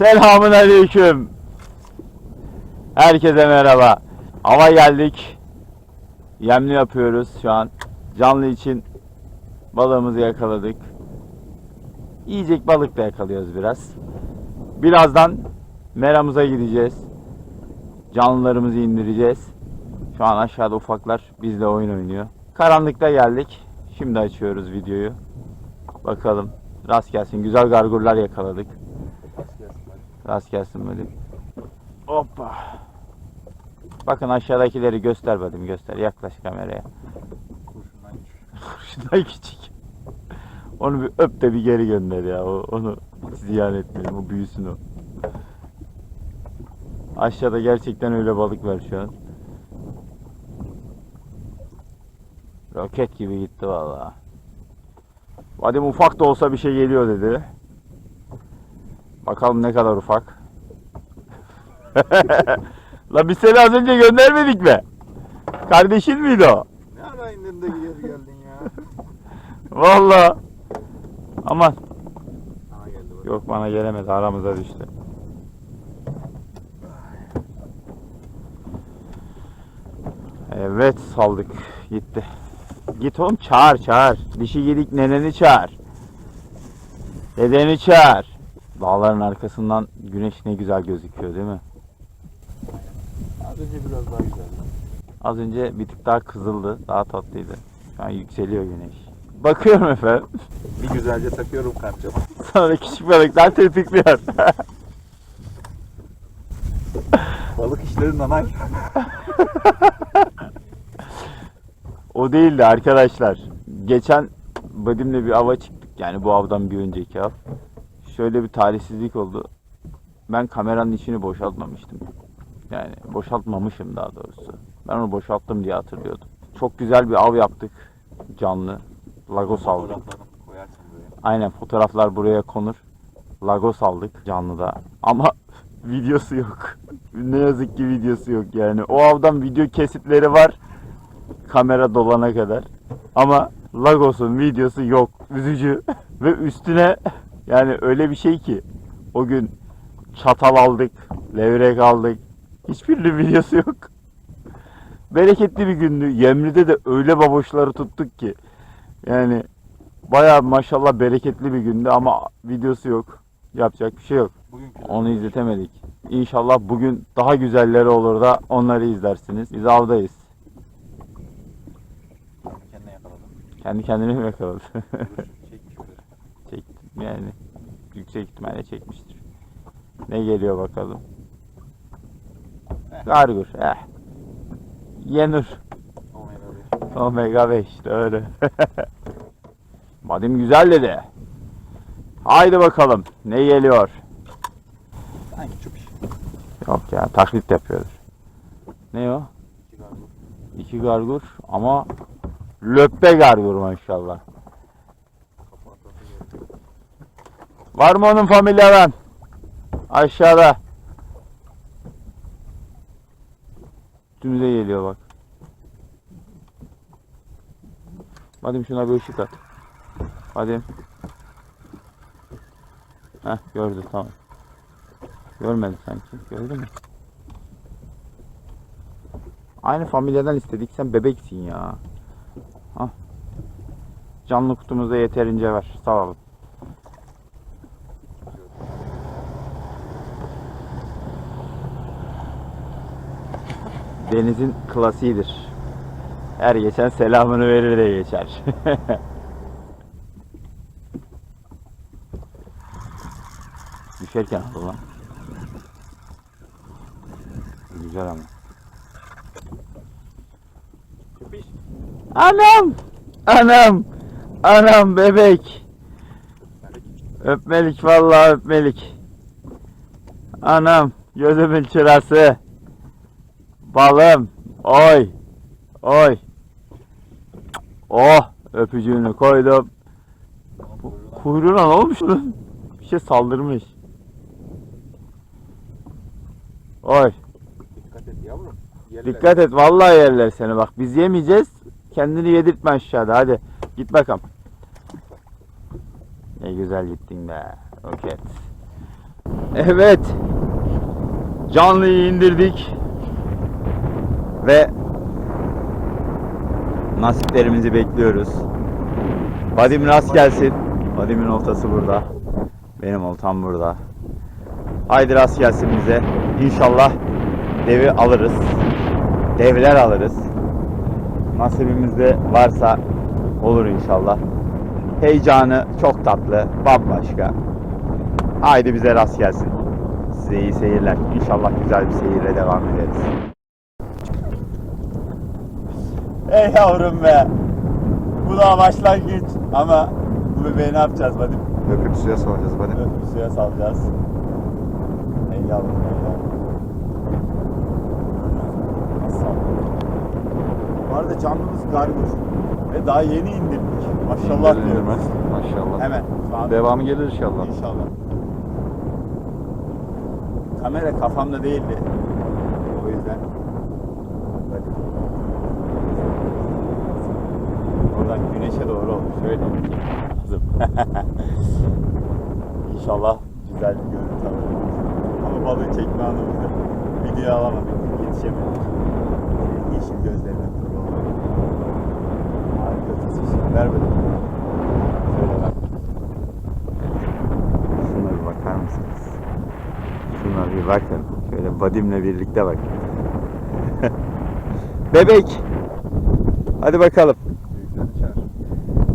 Selamun aleyküm. Herkese merhaba. Hava geldik. Yemli yapıyoruz şu an. Canlı için balığımızı yakaladık. Yiyecek balık da yakalıyoruz biraz. Birazdan meramıza gideceğiz. Canlılarımızı indireceğiz. Şu an aşağıda ufaklar bizle oyun oynuyor. Karanlıkta geldik. Şimdi açıyoruz videoyu. Bakalım. Rast gelsin. Güzel gargurlar yakaladık. Rast gelsin böyle. Hoppa. Bakın aşağıdakileri göster bakayım göster. Yaklaş kameraya. Kurşundan. Şundan küçük. Onu bir öp de bir geri gönder ya. O, onu ziyan etmeyelim. O büyüsün o. Aşağıda gerçekten öyle balık var şu an. Roket gibi gitti vallahi. Vadim ufak da olsa bir şey geliyor dedi. Bakalım ne kadar ufak. La biz seni az önce göndermedik mi? Kardeşin miydi o? Ne ara indin de geri geldin ya? Vallahi. Aman. Aha geldi bak. Yok bana gelemedi aramıza düştü. Evet saldık. Gitti. Git oğlum çağır çağır. Dişi gedik neneni çağır. Dedeni çağır. Dağların arkasından güneş ne güzel gözüküyor değil mi? Az önce biraz daha güzeldi. Az önce bir tık daha kızıldı. Daha tatlıydı. Şu an yükseliyor güneş. Bakıyorum efendim. Bir güzelce takıyorum kancama. Sonra küçük balıklar tetikliyor. Balık işleri nanay. O değildi arkadaşlar. Geçen Badim'le bir ava çıktık. Yani bu avdan bir önceki av. Şöyle bir talihsizlik oldu. Ben kameranın içini boşaltmamıştım. Yani boşaltmamışım daha doğrusu. Ben onu boşalttım diye hatırlıyordum. Çok güzel bir av yaptık. Canlı. Lagos buraya. Aynen fotoğraflar buraya konur. Lagos aldık canlıda. Ama videosu yok. ne yazık ki videosu yok yani. O avdan video kesitleri var. Kamera dolana kadar. Ama Lagos'un videosu yok. Üzücü. Ve üstüne yani öyle bir şey ki o gün çatal aldık, levrek aldık. Hiçbirinin videosu yok. Bereketli bir gündü. Yemli'de de öyle baboşları tuttuk ki. Yani Bayağı maşallah bereketli bir gündü ama videosu yok. Yapacak bir şey yok. Bugünkü Onu izletemedik. İnşallah bugün daha güzelleri olur da onları izlersiniz. Biz avdayız. Kendi kendine mi yakaladı? Dur, Çekmiş böyle. Çektim yani. Yüksek ihtimalle çekmiştir. Ne geliyor bakalım. Eh. Gargur. Eh. Yenur. Omega 5. Omega 5 doğru. Vadim güzel dedi. Haydi bakalım. Ne geliyor? Sanki çöp iş. Yok ya taklit yapıyoruz. Ne o? İki garbu. İki gargur ama löppe gargur maşallah. Var mı onun familyadan? Aşağıda. Üstümüze geliyor bak. Hadi şuna bir ışık at. Hadi. Heh gördü tamam. Görmedi sanki. Gördü mü? Aynı familyadan istedik. Sen bebeksin ya. Hah. Canlı kutumuzda yeterince var. Sağ olun. Denizin klasiğidir. Her geçen selamını verir de geçer. Düşerken lan. Güzel ama. Anam! Anam! Anam bebek! Melik. Öpmelik vallahi öpmelik. Anam gözümün çırası. Balım. Oy. Oy. Oh öpücüğünü koydum. Kuyruğuna ne olmuş lan? Bir şey saldırmış. Oy. dikkat et yavrum. Yerler. Dikkat et vallahi yerler seni bak. Biz yemeyeceğiz. Kendini yedirtme aşağıda hadi. Git bakalım. Ne güzel gittin be. Roket. Evet. Canlıyı indirdik. Ve nasiplerimizi bekliyoruz. Vadim rast gelsin. Vadim'in oltası burada. Benim oltam burada. Haydi rast gelsin bize. İnşallah devi alırız. Devler alırız. Nasibimizde varsa olur inşallah. Heyecanı çok tatlı, bambaşka. Haydi bize rast gelsin. Size iyi seyirler. İnşallah güzel bir seyirle devam ederiz. Ey yavrum be. Bu da başlangıç ama bu bebeği ne yapacağız Vadim? Öpüp suya salacağız bana. Öpüp suya salacağız. Ey yavrum ey yavrum. Bu arada canlımız gargur. Ve daha yeni indirdik. Maşallah diyorum. Maşallah. Hemen. Şu an Devamı gelir inşallah. İnşallah. Kamera kafamda değildi. O yüzden. Bakın. Oradan güneşe doğru oldu. Şöyle lazım. İnşallah güzel bir görüntü alırız. Ama balığı çekme anımızda. Video alamadık. Yetişemedik. Yeşil gözlerine kurban olayım. Harikasın. Ver bakalım. Şöyle bak. Şuna bir bakar mısınız? Şuna bir bakın. Şöyle Vadim'le birlikte bak. Bebek. Hadi bakalım.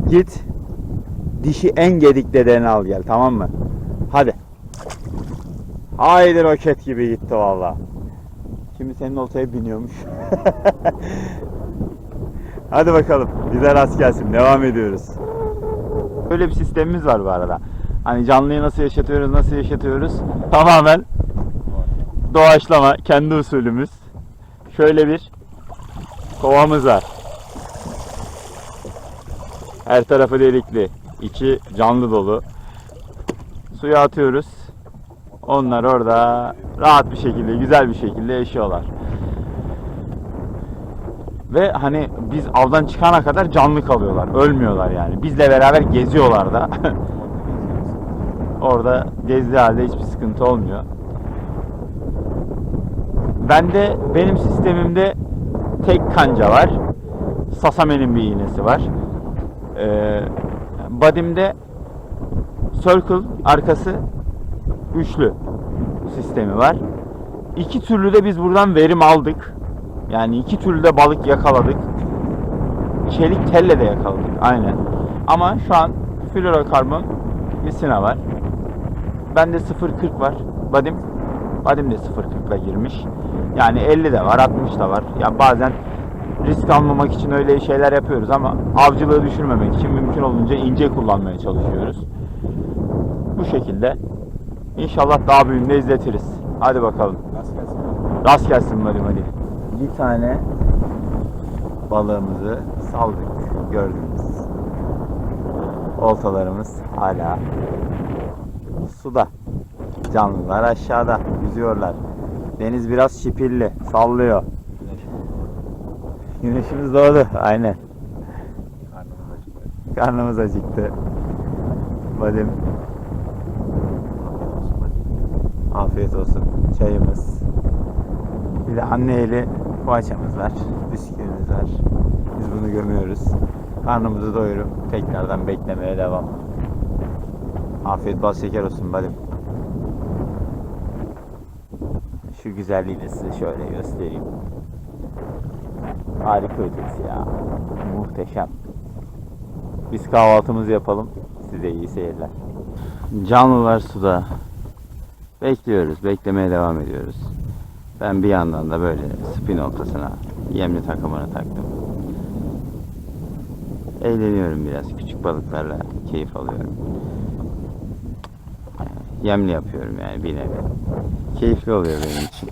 Git. Dişi en gedik dedeni al gel tamam mı? Hadi. Haydi roket gibi gitti valla. Şimdi senin oltaya biniyormuş. Hadi bakalım. Bize rast gelsin. Devam ediyoruz. Böyle bir sistemimiz var bu arada. Hani canlıyı nasıl yaşatıyoruz, nasıl yaşatıyoruz? Tamamen doğaçlama, kendi usulümüz. Şöyle bir kovamız var. Her tarafı delikli. içi canlı dolu. Suya atıyoruz. Onlar orada rahat bir şekilde, güzel bir şekilde yaşıyorlar. Ve hani biz avdan çıkana kadar canlı kalıyorlar. Ölmüyorlar yani. Bizle beraber geziyorlar da. Orada gezdiği halde hiçbir sıkıntı olmuyor. Bende benim sistemimde tek kanca var. Sasame'nin bir iğnesi var. Ee, Badim'de circle arkası üçlü sistemi var. İki türlü de biz buradan verim aldık. Yani iki türlü de balık yakaladık. Çelik telle de yakaladık. Aynen. Ama şu an fluorokarbon misina var. Bende 0.40 var. Badim Badim de 0.40'la girmiş. Yani 50 de var, 60 da var. Ya bazen risk almamak için öyle şeyler yapıyoruz ama avcılığı düşürmemek için mümkün olunca ince kullanmaya çalışıyoruz. Bu şekilde İnşallah daha büyüğünde izletiriz. Hadi bakalım. Nasıl gelsin? Rast gelsin hadi hadi. Bir tane balığımızı saldık gördünüz. Oltalarımız hala suda. Canlılar aşağıda yüzüyorlar. Deniz biraz şipilli, sallıyor. Güneşimiz doğdu. Aynen. Karnımız acıktı. Karnımız acıktı. Vadim. Afiyet olsun. Çayımız. Bir de anne eli poğaçamız var. Bisküvimiz var. Biz bunu gömüyoruz. Karnımızı doyurup tekrardan beklemeye devam. Afiyet bal şeker olsun Vadim. Şu güzelliği de size şöyle göstereyim. Harika ötesi ya. Muhteşem. Biz kahvaltımızı yapalım. Size iyi seyirler. Canlılar suda. Bekliyoruz. Beklemeye devam ediyoruz. Ben bir yandan da böyle spin oltasına yemli takımını taktım. Eğleniyorum biraz. Küçük balıklarla keyif alıyorum. Yemli yapıyorum yani bir nevi. Keyifli oluyor benim için.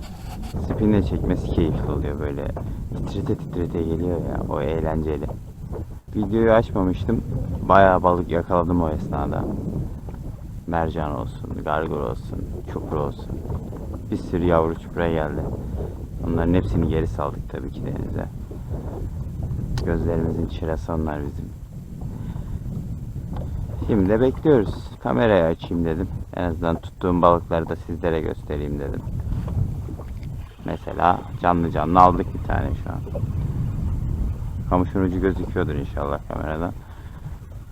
Spinle çekmesi keyifli oluyor böyle. Titrete titrete geliyor ya. O eğlenceli. Videoyu açmamıştım. Bayağı balık yakaladım o esnada. Mercan olsun, gargur olsun, çupra olsun. Bir sürü yavru çupra geldi. Onların hepsini geri saldık tabii ki denize. Gözlerimizin çırası onlar bizim. Şimdi de bekliyoruz. Kamerayı açayım dedim. En azından tuttuğum balıkları da sizlere göstereyim dedim. Mesela canlı canlı aldık bir tane şu an. Kamışın ucu gözüküyordur inşallah kameradan.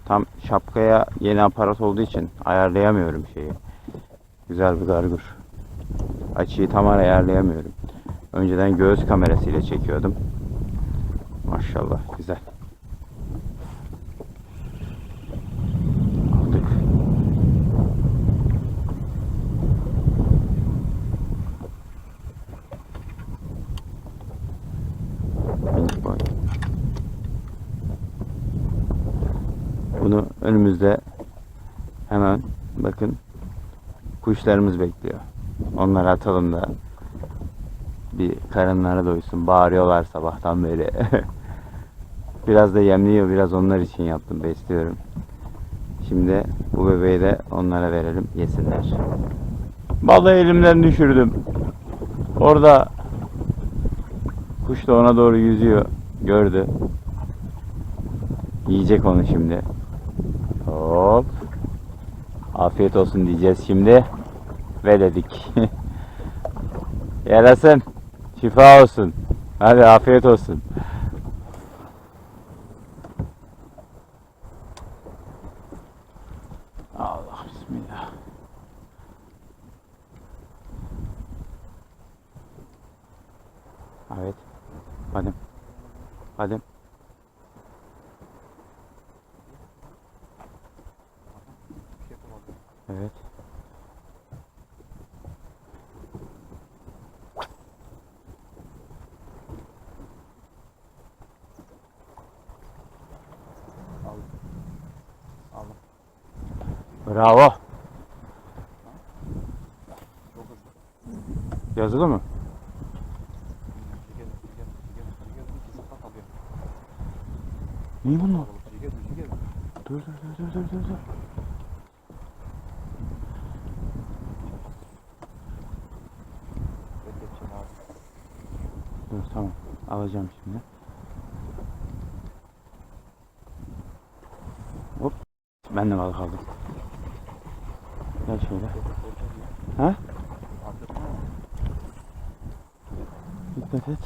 Tam şapkaya yeni aparat olduğu için ayarlayamıyorum şeyi. Güzel bir gargur. Açıyı tam ayarlayamıyorum. Önceden göğüs kamerasıyla çekiyordum. Maşallah güzel. Aldık. Minik boy. Bunu önümüzde hemen bakın kuşlarımız bekliyor. Onları atalım da bir karınları doysun. Bağırıyorlar sabahtan beri. biraz da yemliyor. Biraz onlar için yaptım. Besliyorum. Şimdi bu bebeği de onlara verelim. Yesinler. Balığı elimden düşürdüm. Orada kuş da ona doğru yüzüyor. Gördü. Yiyecek onu şimdi. Afiyet olsun diyeceğiz şimdi. Ve dedik. Yarasın. Şifa olsun. Hadi afiyet olsun. Allah bismillah. Evet. Hadi. Hadi. Evet. Bravo. Yazılı mı? Ne bunlar? Dur dur dur dur dur dur. dur. Tamam. Alacağım şimdi. Hop. Ben de balık aldım. Gel şöyle. Ha? Dikkat et.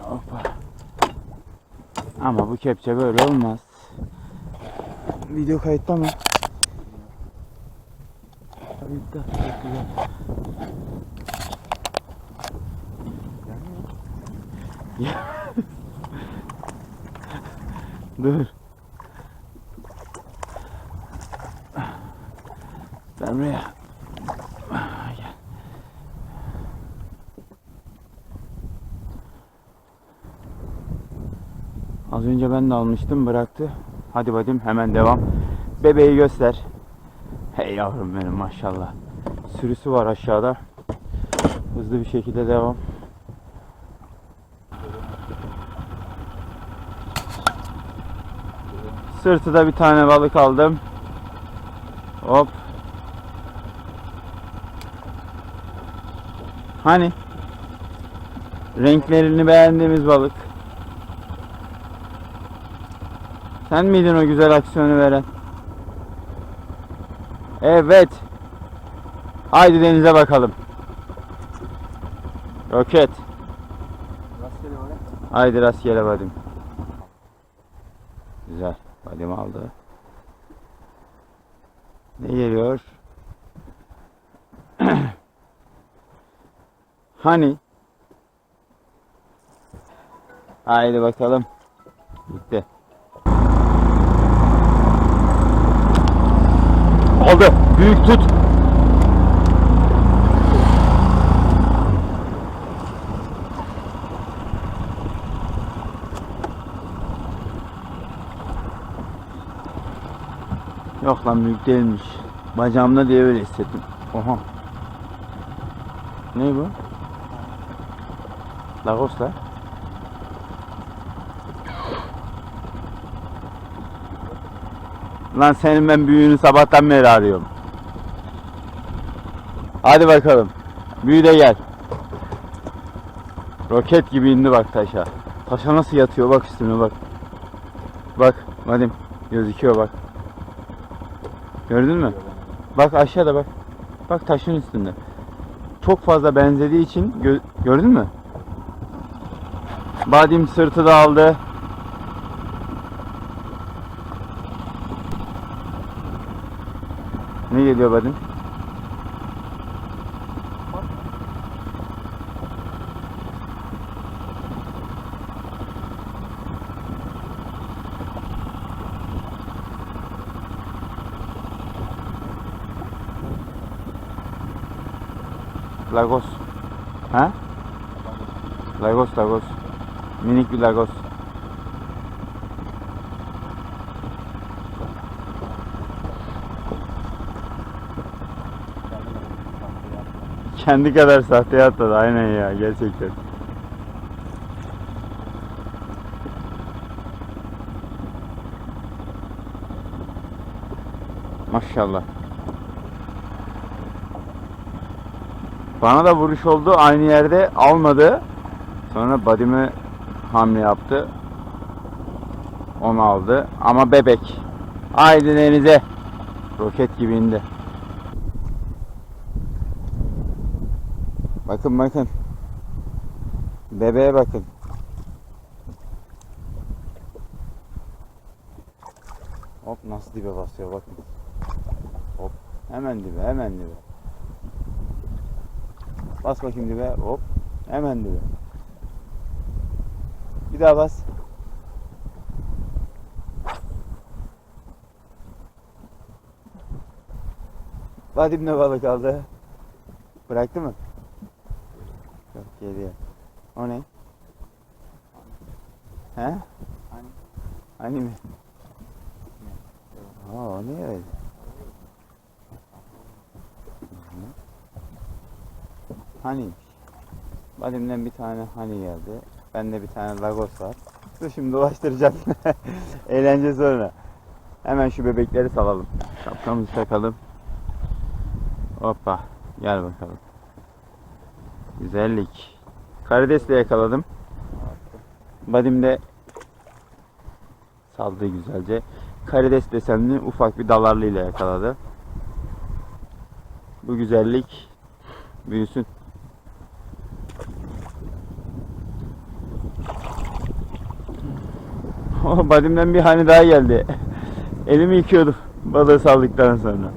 Hoppa. Ama bu kepçe böyle olmaz. Video kayıtta mı? Kayıtta. Çok güzel. Ya. Dur. Ben buraya. Gel. Az önce ben de almıştım bıraktı. Hadi bakayım hemen devam. Bebeği göster. Hey yavrum benim maşallah. Sürüsü var aşağıda. Hızlı bir şekilde devam. Sırtıda bir tane balık aldım. Hop. Hani? Renklerini beğendiğimiz balık. Sen miydin o güzel aksiyonu veren? Evet. Haydi denize bakalım. Roket. Rastgele. Haydi rastgele vadim. Güzel. Vadim aldı. Ne geliyor? hani? Haydi bakalım. Bitti. Aldı. Büyük tut. Yok lan büyük değilmiş. Bacağımda diye öyle hissettim. Oha. Ne bu? Lagos la. Lan senin ben büyüğünü sabahtan beri arıyorum. Hadi bakalım. Büyü de gel. Roket gibi indi bak taşa. Taşa nasıl yatıyor bak üstüne bak. Bak Vadim gözüküyor bak. Gördün mü? Bak aşağıda bak. Bak taşın üstünde. Çok fazla benzediği için gö- gördün mü? Badim sırtı da aldı. Ne geliyor Badim? Lagos. Ha? Lagos, Lagos. Minik bir Lagos. Kendi kadar sahte atladı aynen ya gerçekten. Maşallah. Bana da vuruş oldu aynı yerde almadı. Sonra badimi hamle yaptı. Onu aldı ama bebek. Haydi denize. Roket gibi indi. Bakın bakın. Bebeğe bakın. Hop nasıl dibe basıyor bakın. Hop hemen dibe hemen dibe. Bas bakayım dibe. Hop. Hemen dibe. Bir daha bas. Vadim ne balık aldı? Bıraktı mı? Yok geliyor. O ne? He? Hani mi? Aa, o ne öyle? Hani? Badimden bir tane hani geldi. Bende bir tane lagos var. Dur şimdi dolaştıracağım. Eğlence sonra. Hemen şu bebekleri salalım. Şapkamızı takalım. Hoppa. Gel bakalım. Güzellik. Karidesle yakaladım. Badim de saldı güzelce. Karides desenli ufak bir dalarlıyla yakaladı. Bu güzellik büyüsün. badimden bir hani daha geldi. Elimi yıkıyordum balığı saldıktan sonra.